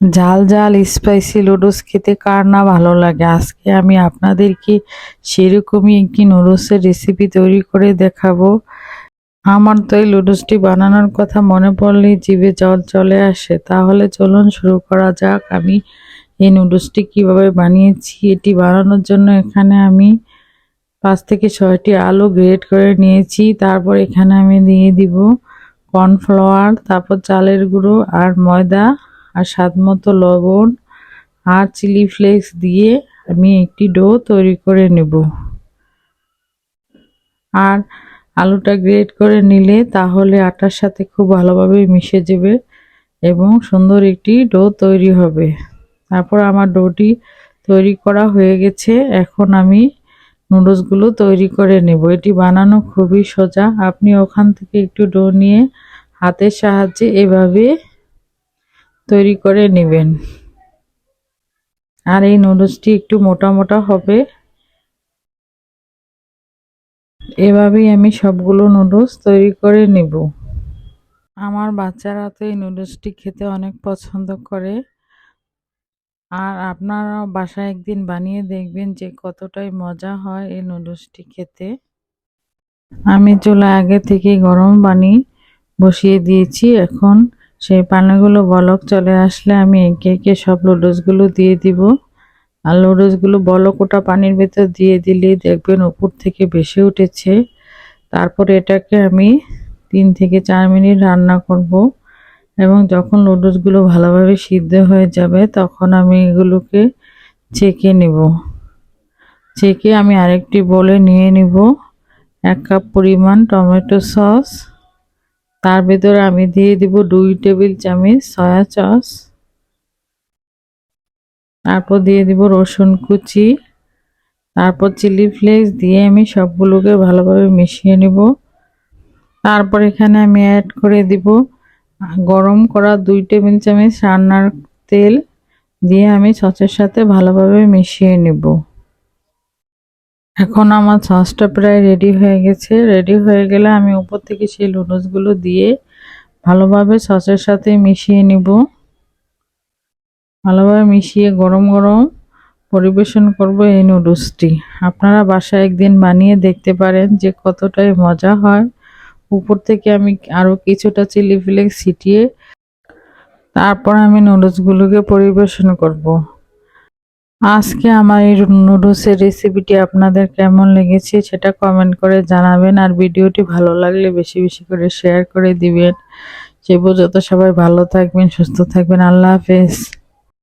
ঝাল ঝাল spicy noodles খেতে কার না ভালো লাগে? আজকে আমি আপনাদেরকে সেরকমই একটি নুডলসের রেসিপি তৈরি করে দেখাবো। আমার তো এই নুডলসটি বানানোর কথা মনে পড়লেই জিভে জল চলে আসে। তাহলে চলুন শুরু করা যাক। আমি এই নুডলসটি কীভাবে বানিয়েছি, এটি বানানোর জন্য এখানে আমি পাঁচ থেকে ছয়টি আলু গ্রেড করে নিয়েছি। তারপর এখানে আমি দিয়ে দিব কর্নফ্লাওয়ার তারপর চালের গুঁড়ো আর ময়দা। আর স্বাদ মতো লবণ আর চিলি ফ্লেক্স দিয়ে আমি একটি ডো তৈরি করে নেব। আর আলুটা গ্রেট করে নিলে তাহলে আটার সাথে খুব ভালোভাবে মিশে যাবে এবং সুন্দর একটি ডো তৈরি হবে। তারপর আমার ডোটি তৈরি করা হয়ে গেছে। এখন আমি নুডলসগুলো তৈরি করে নেব। এটি বানানো খুবই সোজা। আপনি ওখান থেকে একটু ডো নিয়ে হাতের সাহায্যে এভাবে তৈরি করে নেবেন। আর এই নুডলসটি একটু মোটা মোটা হবে। এভাবেই আমি সবগুলো নুডলস তৈরি করে নেব। আমার বাচ্চারা তো এই নুডলসটি খেতে অনেক পছন্দ করে। আর আপনারাও বাসায় একদিন বানিয়ে দেখবেন যে কতটাই মজা হয় এই নুডলসটি খেতে। আমি চুলা আগে থেকে গরম পানি বসিয়ে দিয়েছি। এখন সেই পানিগুলো বলক চলে আসলে আমি একে একে সব লুডোসগুলো দিয়ে দিব। আর লুডোসগুলো বলক ওটা পানির ভেতর দিয়ে দিলেই দেখবেন উপর থেকে বেশি উঠেছে। তারপর এটাকে আমি তিন থেকে চার মিনিট রান্না করব। এবং যখন লুডোসগুলো ভালোভাবে সিদ্ধ হয়ে যাবে, তখন আমি এগুলোকে ছেঁকে নেব। ছেঁকে আমি আরেকটি বলে নিয়ে নিব। এক কাপ পরিমাণ টমেটো সস। তার ভেতরে আমি দিয়ে দিব দুই টেবিল চামচ সয়া সস। তারপর দিয়ে দিব রসুন কুচি। তারপর চিলি ফ্লেক্স দিয়ে আমি সবগুলোকে ভালোভাবে মিশিয়ে নেব। তারপর এখানে আমি অ্যাড করে দিব গরম করা দুই টেবিল চামচ রান্নার তেল দিয়ে আমি সসের সাথে ভালোভাবে মিশিয়ে নেব। এখন আমার সসটা প্রায় রেডি হয়ে গেছে। রেডি হয়ে গেলে আমি উপর থেকে সেই নুডলসগুলো দিয়ে ভালোভাবে সসের সাথে মিশিয়ে নিব। ভালোভাবে মিশিয়ে গরম গরম পরিবেশন করব এই নুডলসটি। আপনারা বাসায় একদিন বানিয়ে দেখতে পারেন যে কতটাই মজা হয়। উপর থেকে আমি আরও কিছুটা চিলি ফ্লেক্স ছিটিয়ে তারপর আমি নুডলসগুলোকে পরিবেশন করব। আজকে আমার এই নুডলসের রেসিপিটি আপনাদের কেমন লেগেছে সেটা কমেন্ট করে জানাবেন আর ভিডিওটি ভালো লাগলে বেশি বেশি করে শেয়ার করে দিবেন। সে পর্যন্ত সবাই ভালো থাকবেন, সুস্থ থাকবেন। আল্লাহ হাফেজ।